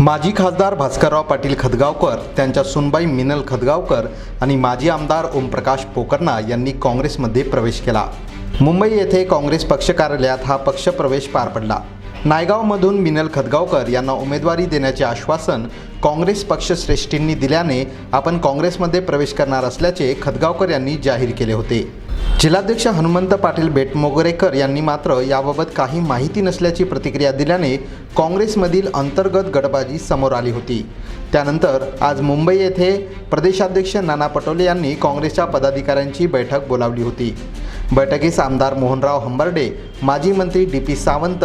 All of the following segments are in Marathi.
माजी खासदार भास्करराव पाटील खदगावकर त्यांच्या सुनबाई मिनल खदगावकर आणि माजी आमदार ओमप्रकाश पोकर्णा यांनी काँग्रेसमध्ये प्रवेश केला. मुंबई येथे काँग्रेस पक्ष कार्यालयात हा पक्ष प्रवेश पार पडला. नायगावमधून मिनल खदगावकर यांना उमेदवारी देण्याचे आश्वासन काँग्रेस पक्षश्रेष्ठींनी दिल्याने आपण काँग्रेसमध्ये प्रवेश करणार असल्याचे खदगावकर यांनी जाहीर केले होते. जिल्हाध्यक्ष हनुमंत पाटील बेटमोगरेकर यांनी मात्र याबाबत काही माहिती नसल्याची प्रतिक्रिया दिल्याने काँग्रेसमधील अंतर्गत गडबाजी समोर आली होती. त्यानंतर आज मुंबई येथे प्रदेशाध्यक्ष नाना पटोले यांनी काँग्रेसच्या पदाधिकाऱ्यांची बैठक बोलावली होती. बैठकीस आमदार मोहनराव हंबर्डे माजी मंत्री डी पी सावंत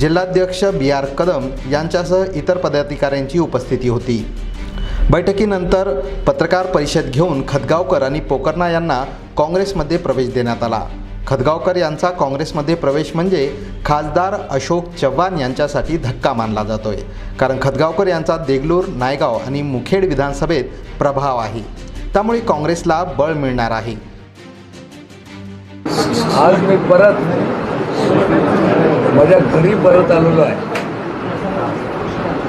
जिल्हाध्यक्ष बी आर कदम यांच्यासह इतर पदाधिकाऱ्यांची उपस्थिती होती. बैठकीनंतर पत्रकार परिषद घेऊन खतगावकर आणि पोकर्णा यांना काँग्रेसमध्ये प्रवेश देण्यात आला. खदगावकर यांचा काँग्रेसमध्ये प्रवेश म्हणजे खासदार अशोक चव्हाण यांच्यासाठी धक्का मानला जातोय. कारण खदगावकर यांचा देगलूर नायगाव आणि मुखेड विधानसभेत प्रभाव आहे. त्यामुळे काँग्रेसला बळ मिळणार आहे. आज मी परत माझ्या घरी परत आलेलो आहे.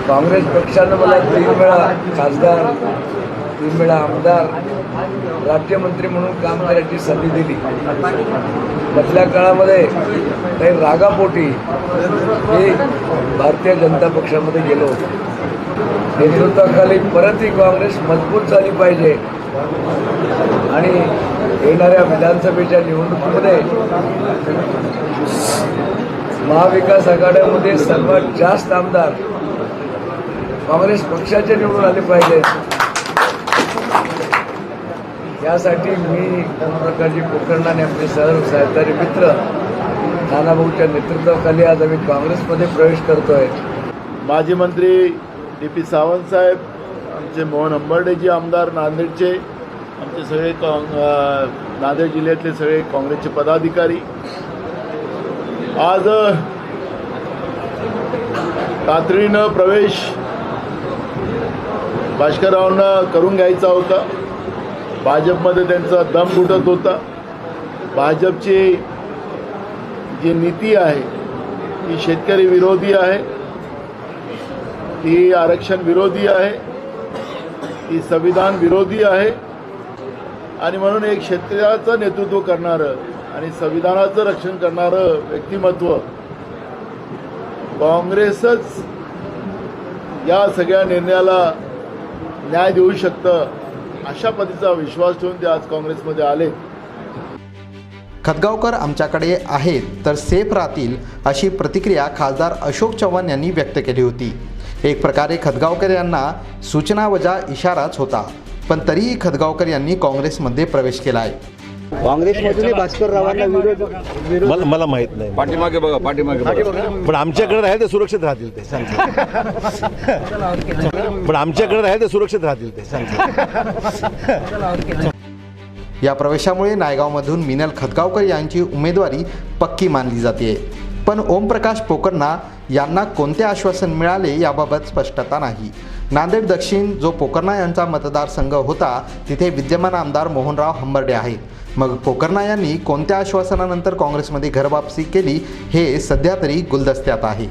काँग्रेस पक्षानं मला तीन वेळा खासदार तीन वेळा आमदार राज्यमंत्री म्हणून काम करायची संधी दिली. मधल्या काळामध्ये काही रागापोटी मी भारतीय जनता पक्षामध्ये गेलो होतो. नेतृत्वाखाली परत ही काँग्रेस मजबूत झाली पाहिजे. आणि येणाऱ्या विधानसभेच्या निवडणुकीमध्ये महाविकास आघाड्यामध्ये सर्वात जास्त आमदार काँग्रेस पक्षाचे निवडून आले पाहिजे. यासाठी मी प्रकारची पोखरणाने आपले सर सहकारी मित्र नानाभाऊच्या नेतृत्वाखाली आज आम्ही काँग्रेसमध्ये प्रवेश करतोय. माजी मंत्री डी पी सावंत साहेब आमचे मोहन अंबर्डेजी आमदार नांदेडचे आमचे सगळे नांदेड जिल्ह्यातले सगळे काँग्रेसचे पदाधिकारी. आज तातडीनं प्रवेश भास्कररावांना करून घ्यायचा होता. भाजपमध्ये त्यांचा दम घुटत होता. भाजपची जी नीती आहे ती शेतकरी विरोधी आहे ती आरक्षण विरोधी आहे ती संविधान विरोधी आहे. आणि म्हणून एक शेतकऱ्याचं नेतृत्व करणारं आणि संविधानाचं रक्षण करणारं व्यक्तिमत्व काँग्रेसच या सगळ्या निर्णयाला न्याय देऊ शकतं अशा पद्धतीचा विश्वास ठेवून ते आज काँग्रेसमध्ये आले. खतगावकर आमच्याकडे आहेत तर सेफ राहतील अशी प्रतिक्रिया खासदार अशोक चव्हाण यांनी व्यक्त केली होती. एक प्रकारे खतगावकर यांना सूचनावजा इशाराच होता पण तरीही खदगावकर यांनी काँग्रेसमध्ये प्रवेश केला आहे काँग्रेसमधूनही भास्कर रावांना विरोध मला मला माहीत नाही. पाठीमागे बघा पाठीमागे बघा. पण आमच्याकडे राहिले ते सुरक्षित राहतील ते सांगतो. पण आमच्याकडे राहिले ते सुरक्षित राहतील ते सांगतो. या प्रवेशामुळे नायगावमधून मिनल खदगावकर यांची उमेदवारी पक्की मानली जाते. पण ओमप्रकाश पोकर्णा यांना कोणते आश्वासन मिळाले याबाबत स्पष्टता नाही. नांदेड दक्षिण जो पोकर्णा यांचा मतदारसंघ होता तिथे विद्यमान आमदार मोहनराव हंबर्डे आहेत. मग पोकर्णा यांनी कोणत्या आश्वासनानंतर काँग्रेसमध्ये घरवापसी केली हे सध्या तरी गुलदस्त्यात आहे.